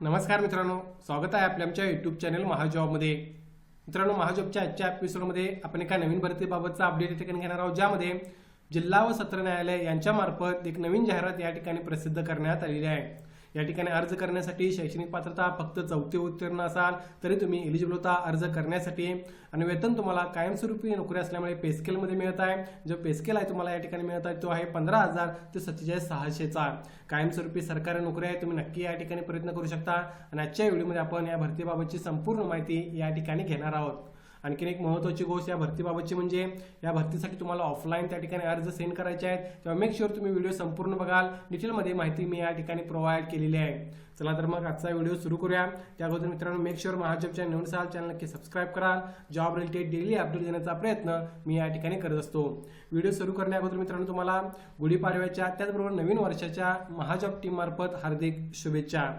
नमस्कार मित्रांनो स्वागत आहे आपल्या आमच्या युट्यूब चॅनल महाजॉबमध्ये. मित्रांनो महाजॉबच्या आजच्या एपिसोडमध्ये आपण एका नवीन भरतीबाबतचा अपडेट या ठिकाणी घेणार आहोत ज्यामध्ये जिल्हा व सत्र न्यायालय यांच्या मार्फत एक नवीन जाहिरात या ठिकाणी प्रसिद्ध करण्यात आलेली आहे. या ठिकाणी अर्ज करण्यासाठी शैक्षणिक पात्रता फक्त चौथी उत्तीर्ण असाल तरी तुम्ही एलिजिबल होता अर्ज करण्यासाठी. आणि वेतन तुम्हाला कायमस्वरूपी नोकरी असल्यामुळे पेस्केलमध्ये मिळत आहे. जो पेस्केल आहे तुम्हाला या ठिकाणी मिळत आहे तो आहे पंधरा हजार ते सत्तेचाळीस सहाशेचा. कायमस्वरूपी सरकारी नोकरी आहे तुम्ही नक्की या ठिकाणी प्रयत्न करू शकता. आणि आजच्या व्हिडिओमध्ये आपण या भरतीबाबतची संपूर्ण माहिती या ठिकाणी घेणार आहोत. आणखीन एक महत्त्वाची गोष्ट या भरतीबाबतची म्हणजे या भरतीसाठी तुम्हाला ऑफलाईन त्या ठिकाणी अर्ज सेंड करायचे आहेत. तेव्हा मेक शुअर तुम्ही व्हिडिओ संपूर्ण बघाल. डिटेलमध्ये माहिती मी या ठिकाणी प्रोव्हाइड केलेली आहे. चला तर मग आजचा व्हिडिओ सुरू करूया. त्या अगोदर मित्रांनो मेक शुअर महाजॉबच्या नवीन साल चॅनल नक्की सबस्क्राईब कराल. जॉब रिलेटेड डेली अपडेट देण्याचा प्रयत्न मी या ठिकाणी करत असतो. व्हिडिओ सुरू करण्या अगोदर मित्रांनो तुम्हाला गुढीपाडव्याच्या त्याचबरोबर नवीन वर्षाच्या महाजॉब टीम मार्फत हार्दिक शुभेच्छा.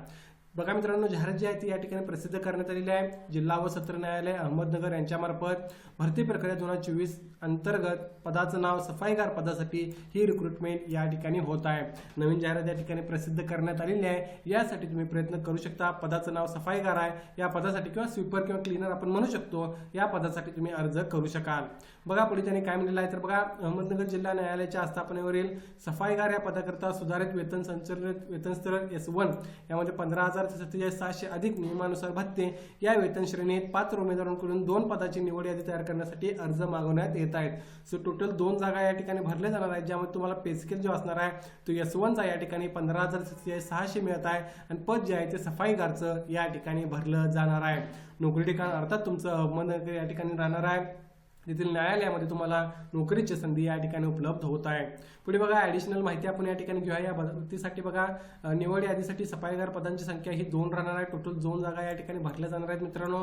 बघा मित्रांनो जाहिरात जी आहे ती या ठिकाणी प्रसिद्ध करण्यात आलेली आहे. जिल्हा व सत्र न्यायालय अहमदनगर यांच्यामार्फत भरती प्रक्रिया दोन हजार चोवीस अंतर्गत पदाचं नाव सफाईगार पदासाठी ही रिक्रुटमेंट या ठिकाणी होत आहे. नवीन जाहिरात या ठिकाणी प्रसिद्ध करण्यात आलेली आहे. यासाठी तुम्ही प्रयत्न करू शकता. पदाचं नाव सफाईगार आहे. या पदासाठी किंवा स्वीपर किंवा क्लीनर आपण म्हणू शकतो या पदासाठी तुम्ही अर्ज करू शकाल. बघा पुढे त्यांनी काय म्हणलेलं आहे तर बघा अहमदनगर जिल्हा न्यायालयाच्या आस्थापनेवरील सफाईगार या पदाकरता सुधारित वेतन संचलित वेतन स्तर एस वन यामध्ये पंधरा हजार ते सत्तेचाळीस सहाशे अधिक नियमानुसार भत्ते. या वेतन श्रेणीत पाच उमेदवारांकडून दोन पदाची निवड यादी तयार करण्यासाठी अर्ज मागवण्यात येत आहेत. सो टोटल दोन जागा या ठिकाणी भरल्या जाणार आहेत ज्यामध्ये तुम्हाला पेस्केल जो असणार आहे तो एस वनचा या ठिकाणी पंधरा हजार सत्तेचाळीस सहाशे मिळत आहे आणि पद जे आहे ते सफाईगारचं या ठिकाणी भरलं जाणार आहे. नोकरी ठिकाण अर्थात तुमचं अहमदनगर या ठिकाणी राहणार आहे. तेथील न्यायालयामध्ये तुम्हाला नोकरीची संधी या ठिकाणी उपलब्ध होत आहे. पुढे बघा ऍडिशनल माहिती आपण या ठिकाणी घेऊया. या भरतीसाठी बघा निवड यादीसाठी सफाईगार पदांची संख्या ही दोन राहणार आहे. टोटल दोन जागा या ठिकाणी भरल्या जाणार आहेत मित्रांनो.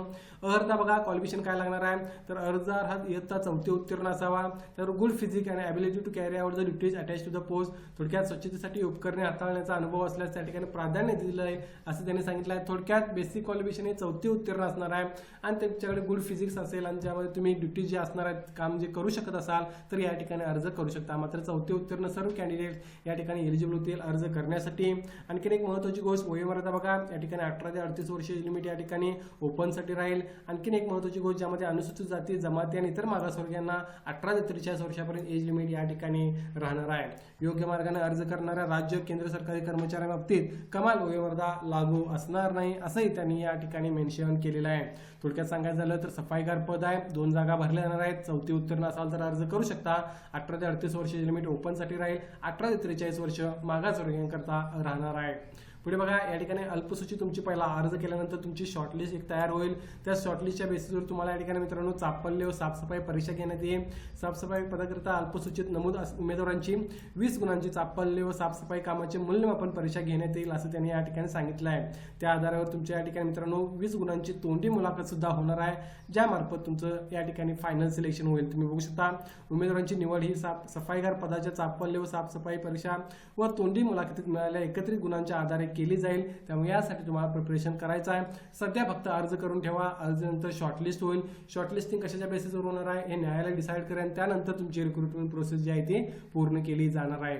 अर्धा बघा क्वालिफिकेशन काय लागणार आहे? तर अर्जदार हा इयत्ता चौथी उत्तीर्ण असावा. तर good physique and ability to carry out the duties attach to the post थोडक्यात स्वच्छतेसाठी उपकरणे हाताळण्याचा अनुभव असल्यास त्या ठिकाणी प्राधान्य दिलं आहे असं त्यांनी सांगितलं आहे. थोडक्यात बेसिक क्वालिफिकेशन हे चौथी उत्तीर्ण असणार आहे. आणि त्यांच्याकडे गुड फिजिक्स असेल आणि ज्यामध्ये तुम्ही ड्युटी जे असणार आहेत काम जे करू शकत असाल तर या ठिकाणी अर्ज करू शकता. मात्र चौथे उत्तीर्ण सर्व कॅन्डिडेट या ठिकाणी एलिजिबल होतील अर्ज करण्यासाठी. आणखीन एक महत्त्वाची गोष्ट वयोमर्यादा बघा. या ठिकाणी अठरा ते अडतीस वर्ष लिमिट या ठिकाणी ओपनसाठी राहील. आणखीन एक महत्त्वाची गोष्ट ज्यामध्ये अनुसूचित जाती जमाती आणि इतर मागासवर्गीयांना अठरा ते त्रेचाळीस वर्षापर्यंत एज लिमिट या ठिकाणी राहणार आहे. योग्य मार्गाने अर्ज करणाऱ्या राज्य केंद्र सरकारी कर्मचाऱ्यांबाबतीत कमाल वयोमर्यादा लागू असणार नाही असंही त्यांनी या ठिकाणी मेन्शन केलेलं आहे. थोडक्यात सांगायचं झालं तर सफाईगार पद आहे. दोन जागा भरल्या जाणार आहेत. चौथी उत्तीर्ण असाल तर अर्ज करू शकता. अठरा ते अडतीस वर्ष लिमिट ओपनसाठी राहील. अठरा ते त्रेचाळीस वर्ष मागासवर्गीयांकरता राहणार आहे पुढे बघा या ठिकाणी अल्पसूची तुमची पहिला अर्ज केल्यानंतर तुमची शॉर्टलिस्ट एक तयार होईल. त्या शॉर्टलिस्टच्या बेसिसवर तुम्हाला या ठिकाणी मित्रांनो चापल्य व साफसफाई परीक्षा घेण्यात येईल. साफसफाई पदाकरिता अल्पसूचित नमूद उमेदवारांची वीस गुणांची चापल्य व साफसफाई कामाचे मूल्यमापन परीक्षा घेण्यात येईल असं त्यांनी या ठिकाणी सांगितलं आहे. त्या आधारावर तुमच्या या ठिकाणी मित्रांनो वीस गुणांची तोंडी मुलाखत सुद्धा होणार आहे ज्यामार्फत तुमचं या ठिकाणी फायनल सिलेक्शन होईल. तुम्ही बघू शकता उमेदवारांची निवड ही साफ सफाईगार पदाच्या चापल्य व साफसफाई परीक्षा व तोंडी मुलाखतीत मिळालेल्या एकत्रित गुणांच्या आधारे केली जाईल. त्यामुळे यासाठी तुम्हाला प्रिपरेशन करायचं आहे. सध्या फक्त अर्ज करून ठेवा. अर्जनंतर शॉर्टलिस्ट होईल. शॉर्टलिस्टिंग कशाच्या बेसिसवर होणार आहे हे न्यायालय डिसाईड करेल. त्यानंतर तुमची रिक्रुटमेंट प्रोसेस जी आहे ती पूर्ण केली जाणार आहे.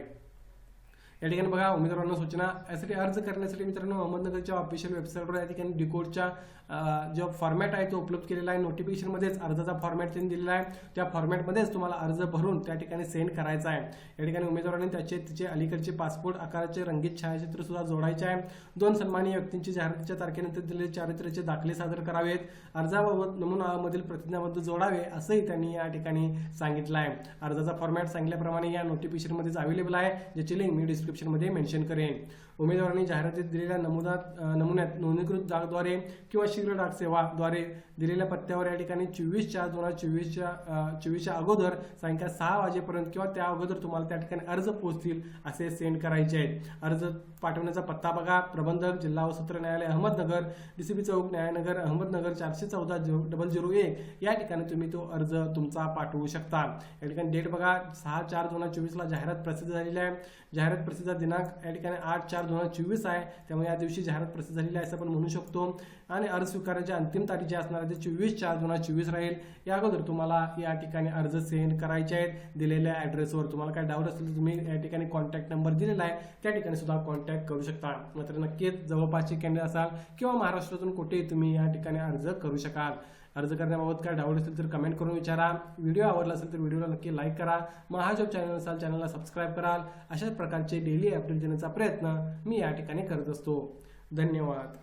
या ठिकाणी बघा उमेदवारांना सूचना. यासाठी अर्ज करण्यासाठी मित्रांनो अहमदनगरच्या ऑफिशियल वेबसाईटवर या ठिकाणी डिकोडच्या जो फॉर्मॅट आहे तो उपलब्ध केलेला आहे. नोटिफिकेशनमध्येच अर्जाचा फॉर्मॅट त्यांनी दिलेला आहे. त्या फॉर्मॅटमध्येच तुम्हाला अर्ज भरून त्या ठिकाणी सेंड करायचा आहे. या ठिकाणी उमेदवारांनी त्याचे तिचे अलीकडचे पासपोर्ट आकाराचे रंगीत छायाचित्र सुद्धा जोडायचे आहे. दोन सन्मानीय व्यक्तींची जाहिरातीच्या तारखेनंतर दिलेले चारित्र्याचे दाखले सादर करावेत. अर्जाबाबत नमुनामधील प्रतिज्ञाबद्ध जोडावे असंही त्यांनी या ठिकाणी सांगितलं आहे. अर्जाचा फॉर्मॅट सांगितल्याप्रमाणे या नोटिफिकेशनमध्येच अवेलेबल आहे ज्याची लिंक मी डिस्क्रिप्शनमध्ये मेन्शन करेन. उमेदवारांनी जाहिरातीत दिलेल्या नमुनात नमुन्यात नोंदणीकृत डाकद्वारे किंवा शीघ्र डाक सेवाद्वारे दिलेल्या पत्त्यावर या ठिकाणी चोवीस चार दोन हजार चोवीसच्या चोवीसच्या अगोदर सायंकाळ सहा वाजेपर्यंत किंवा त्या अगोदर तुम्हाला त्या ठिकाणी अर्ज पोहोचतील असे सेंड करायचे आहेत. अर्ज पाठवण्याचा पत्ता बघा. प्रबंधक जिल्हा व सत्र न्यायालय अहमदनगर डीसीबी चौक न्यायनगर अहमदनगर चारशे चौदा झिरो डबल झिरो एक या ठिकाणी तुम्ही तो अर्ज तुमचा पाठवू शकता. या ठिकाणी डेट बघा. सहा चार दोन हजार चोवीसला जाहिरात प्रसिद्ध झालेली आहे. जाहिरात प्रसिद्ध दिनांक या ठिकाणी आठ चार दोन हजार चोवीस आहे. त्यामुळे या दिवशी जाहिरात प्रसिद्ध झालेली आहे असं आपण म्हणू शकतो. आणि अर्ज स्वीकारण्याची अंतिम तारीख जी असणार आहे ते चोवीस चार दोन हजार चोवीस राहील. या अगोदर तुम्हाला या ठिकाणी अर्ज सेंड करायचे आहेत. दिलेल्या ॲड्रेसवर तुम्हाला काय डाऊट असेल तर तुम्ही या ठिकाणी कॉन्टॅक्ट नंबर दिलेला आहे. त्या ठिकाणी सुद्धा कॉन्टॅक्ट करू शकता. मात्र नक्कीच जवळपासचे कॅन्डिडेट असाल किंवा महाराष्ट्रातून कुठेही तुम्ही या ठिकाणी अर्ज करू शकाल. अर्ज करण्याबाबत काय डाऊट असेल तर कमेंट करून विचारा. व्हिडिओ आवडला असेल तर व्हिडिओला नक्की लाईक करा. महाजॉब चॅनल असाल चॅनलला सबस्क्राईब कराल. अशाच प्रकारचे डेली अपडेट देण्याचा प्रयत्न मी या ठिकाणी करत असतो. धन्यवाद.